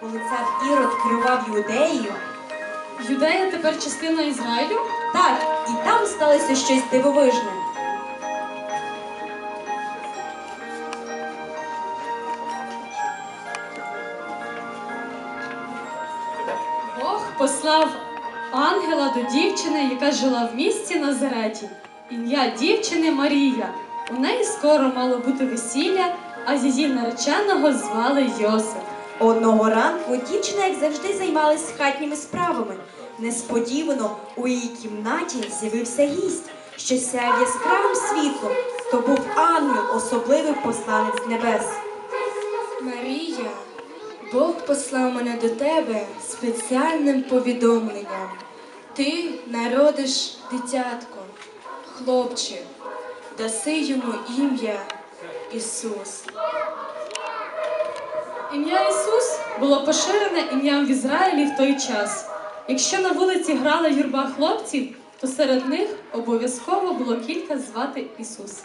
коли цар Ірод керував Юдеєю, Юдея тепер частина Ізраїлю? так, і там сталося щось дивовижне. Бог послав ангела до дівчини, яка жила в місті Назареті. Ім'я дівчини Марія. У неї скоро мало бути весілля, а її нареченого звали Йосип. Одного ранку дівчина, як завжди, займалась хатніми справами. Несподівано у її кімнаті з'явився гість, що сяяв яскравим світлом. То був ангел, особливий посланець небес. Марія, Бог послав мене до тебе спеціальним повідомленням. Ти народиш дитятко, хлопчик, даси йому ім'я Ісус. Ім'я Ісус було поширене ім'ям в Ізраїлі в той час. Якщо на вулиці грала юрба хлопців, то серед них обов'язково було кілька звати Ісус.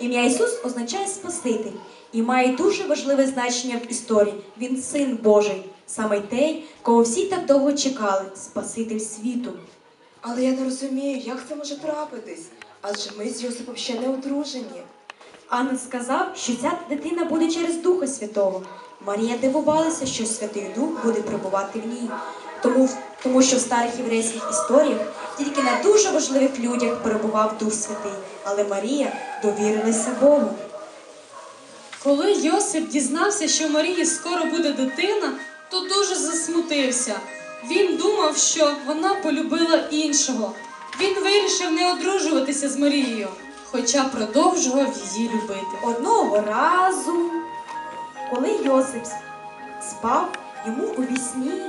Ім'я Ісус означає Спаситель і має дуже важливе значення в історії. Він син Божий, саме той, кого всі так довго чекали, Спаситель світу. Але я не розумію, як це може трапитись, адже ми з Йосипом ще не одружені. Ангел сказав, що ця дитина буде через Духа Святого. Марія дивувалася, що Святий Дух буде перебувати в ній. Тому, тому що в старих єврейських історіях тільки на дуже важливих людях перебував Дух Святий, але Марія довірилася Богу. Коли Йосип дізнався, що в Марії скоро буде дитина, то дуже засмутився. Він думав, що вона полюбила іншого. Він вирішив не одружуватися з Марією, хоча продовжував її любити. Одного разу, коли Йосип спав, йому у вісні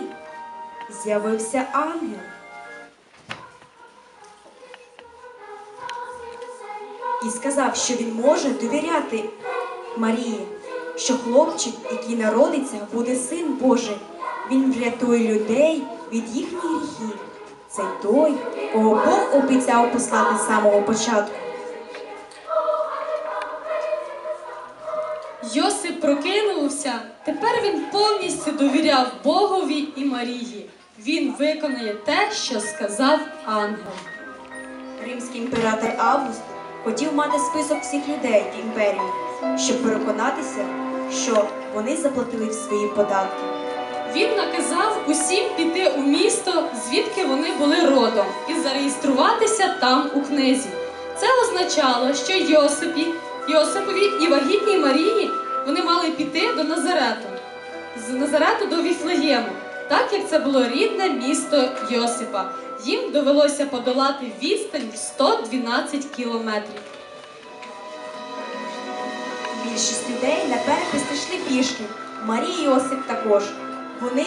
з'явився ангел. І сказав, що він може довіряти Марії, що хлопчик, який народиться, буде син Божий. Він врятує людей від їхніх гріхів. Це той, кого Бог обіцяв послати з самого початку. Йосип прокинувся. Тепер він повністю довіряв Богові і Марії. Він виконає те, що сказав ангел. Римський імператор Август хотів мати список всіх людей в імперії, щоб переконатися, що вони заплатили свої податки. Він наказав усім піти у місто, звідки вони були родом, і зареєструватися там у книзі. Це означало, що Йосипі, Йосипові і вагітній Марії вони мали піти до Назарету, з Назарету до Віфлеєму, так як це було рідне місто Йосипа. Їм довелося подолати відстань в 112 кілометрів. Більшість людей на перехрест йшли пішки. Марія і Йосип також. Вони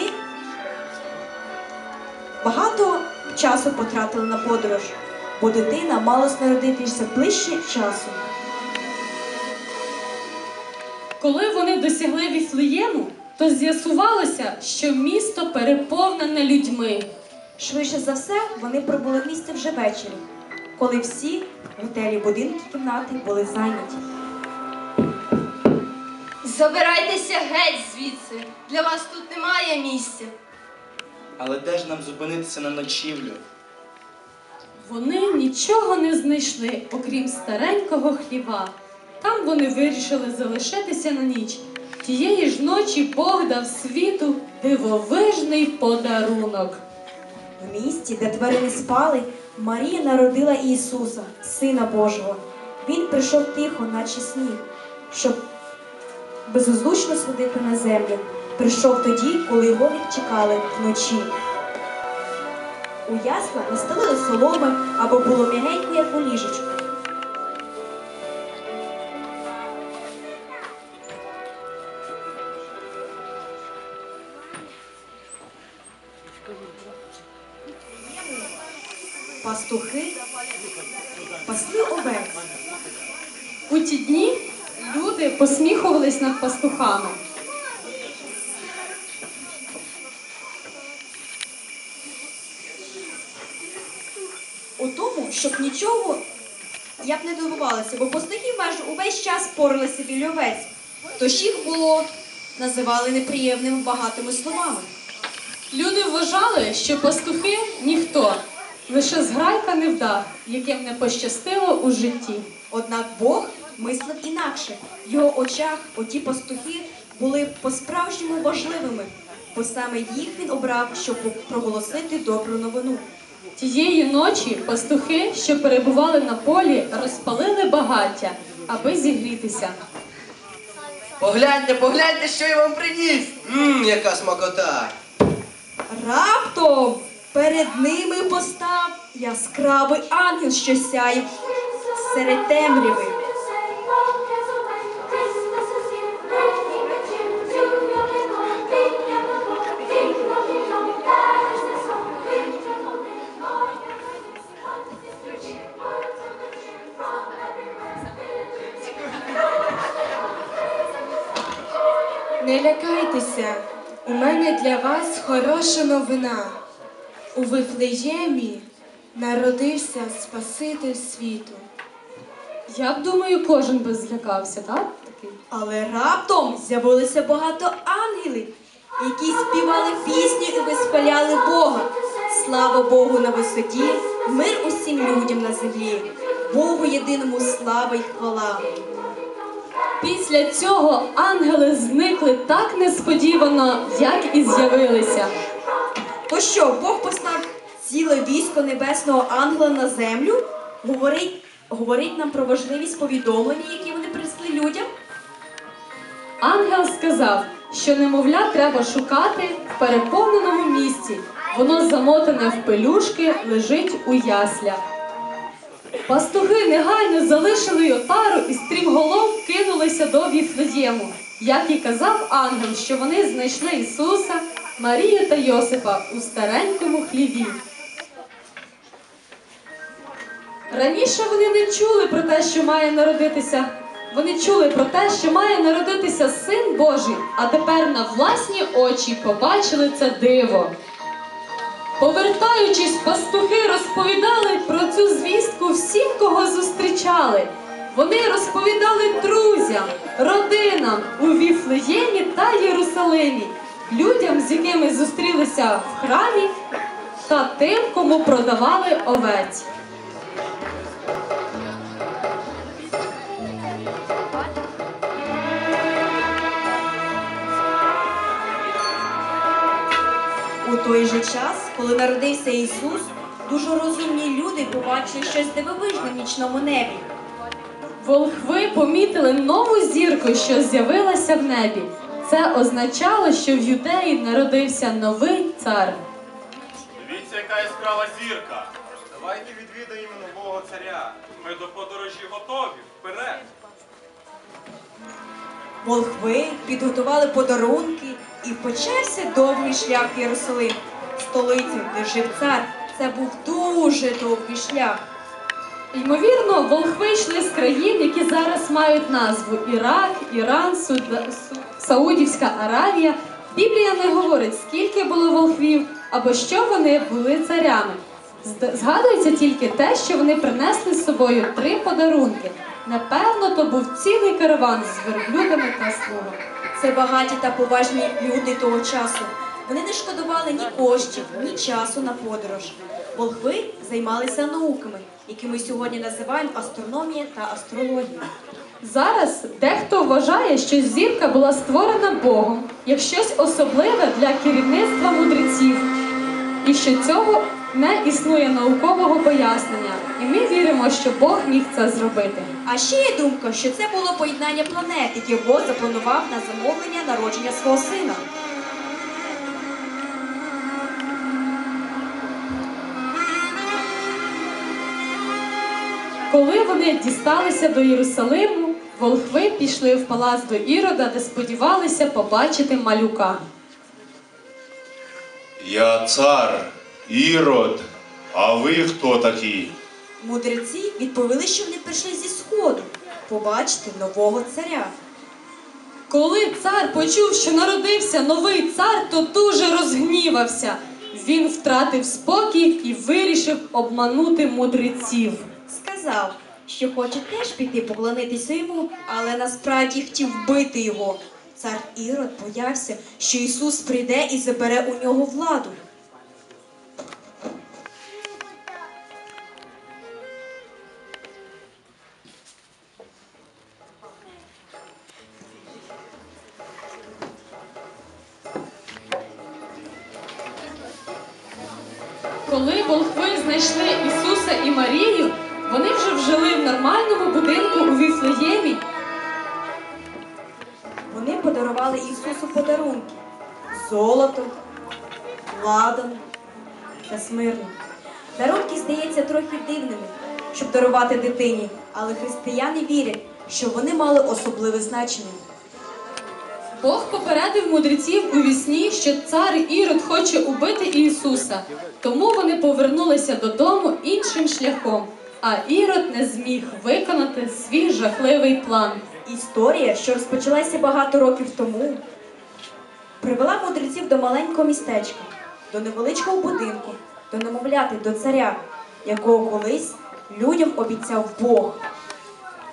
багато часу потратили на подорож, бо дитина мала народитися ближче часу. Коли вони досягли Віфлеєму, то з'ясувалося, що місто переповнене людьми. Швидше за все, вони прибули в місце вже ввечері, коли всі готелі, будинки, кімнати були зайняті. Забирайтеся геть звідси. Для вас тут немає місця. Але де ж нам зупинитися на ночівлю? Вони нічого не знайшли, окрім старенького хліба. Там вони вирішили залишитися на ніч. Тієї ж ночі Бог дав світу дивовижний подарунок. В місті, де тварини спали, Марія народила Ісуса, Сина Божого. Він прийшов тихо, наче сніг, щоб безозвучно сходити на землю. Прийшов тоді, коли його відчекали вночі. У ясла настелили соломи або було м'ягенько, як у ліжечку. Пастухами. У тому, щоб нічого я б не дивувалася, бо пастухи майже увесь час поралися біля овець. Тож їх було називали неприємними багатими словами. Люди вважали, що пастухи ніхто, лише зграйка невдах, яким не пощастило у житті. Однак Бог мислив інакше. В його очах оті пастухи були по-справжньому важливими, бо саме їх він обрав, щоб проголосити добру новину. Тієї ночі пастухи, що перебували на полі, розпалили багаття, аби зігрітися. Погляньте, погляньте, що я вам приніс. Мм, яка смакота. Раптом перед ними постав яскравий ангел, що сяє серед темряви. Не лякайтеся, у мене для вас хороша новина. У Вифлеємі народився Спаситель світу. Я б думаю, кожен би злякався, так? Такий. Але раптом з'явилося багато ангелів, які співали пісню і виспаляли Бога. Слава Богу на висоті, мир усім людям на землі, Богу єдиному слава й хвала. Після цього ангели зникли так несподівано, як і з'явилися. То що, Бог послав ціле військо небесного ангела на землю? Говорить, говорить нам про важливість повідомлення, які вони принесли людям? Ангел сказав, що немовля треба шукати в переповненому місці. Воно замотане в пелюшки, лежить у яслях. Пастухи негайно залишили отару і стрімголов кинулися до Віфлеєму. Як і казав ангел, що вони знайшли Ісуса, Марію та Йосипа у старенькому хліві. Раніше вони не чули про те, що має народитися. Вони чули про те, що має народитися син Божий, а тепер на власні очі побачили це диво. Повертаючись, пастухи розповідали про цю звістку всім, кого зустрічали. Вони розповідали друзям, родинам у Віфлеємі та Єрусалимі, людям, з якими зустрілися в храмі, та тим, кому продавали овець. У той же час, коли народився Ісус, дуже розумні люди побачили щось дивовижне в нічному небі. Волхви помітили нову зірку, що з'явилася в небі. Це означало, що в юдеї народився новий цар. Дивіться, яка яскрава зірка. Давайте відвідаємо нового царя. Ми до подорожі готові. Вперед! Волхви підготували подарунки і почався довгий шлях в Єрусалим, столицю, де жив цар. Це був дуже довгий шлях. Ймовірно, волхви йшли з країн, які зараз мають назву Ірак, Іран, Суда- Саудівська Аравія. Біблія не говорить, скільки було волхвів або що вони були царями. Згадується тільки те, що вони принесли з собою три подарунки. Напевно, то був цілий караван з верблюдами та слугами. Це багаті та поважні люди того часу. Вони не шкодували ні коштів, ні часу на подорож. Волхви займалися науками, які ми сьогодні називаємо астрономія та астрологія. Зараз дехто вважає, що зірка була створена Богом як щось особливе для керівництва мудреців, і що цього не існує наукового пояснення. І ми віримо, що Бог міг це зробити. А ще є думка, що це було поєднання планет, яке Бог запланував на замовлення народження свого сина. Коли вони дісталися до Єрусалиму, волхви пішли в палац до Ірода, де сподівалися побачити малюка. Я цар, Ірод, а ви хто такі? Мудреці відповіли, що вони прийшли зі сходу побачити нового царя. Коли цар почув, що народився новий цар, то дуже розгнівався. Він втратив спокій і вирішив обманути мудреців. Сказав, що хоче теж піти поклонитися йому, але насправді хотів вбити його. Цар Ірод боявся, що Ісус прийде і забере у нього владу. Коли волхви знайшли Ісуса і Марію, вони вже жили в нормальному будинку у Віфлеємі. Вони подарували Ісусу подарунки золото, ладан та смирну. Дарунки здається трохи дивними, щоб дарувати дитині, але християни вірять, що вони мали особливе значення. Бог попередив мудреців у вісні, що цар Ірод хоче убити Ісуса. Тому вони повернулися додому іншим шляхом, а Ірод не зміг виконати свій жахливий план. Історія, що розпочалася багато років тому, привела мудреців до маленького містечка, до невеличкого будинку, до немовляти, до царя, якого колись людям обіцяв Бог.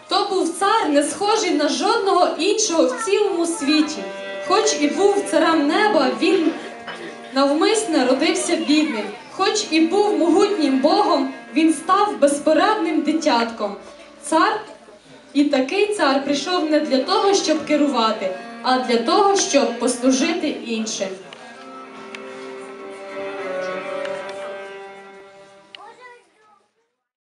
То був цар, не схожий на жодного іншого в цілому світі. Хоч і був царем неба, він навмисне родився бідним. Хоч і був могутнім Богом, він став безпорадним дитятком. Цар і такий цар прийшов не для того, щоб керувати, а для того, щоб послужити іншим.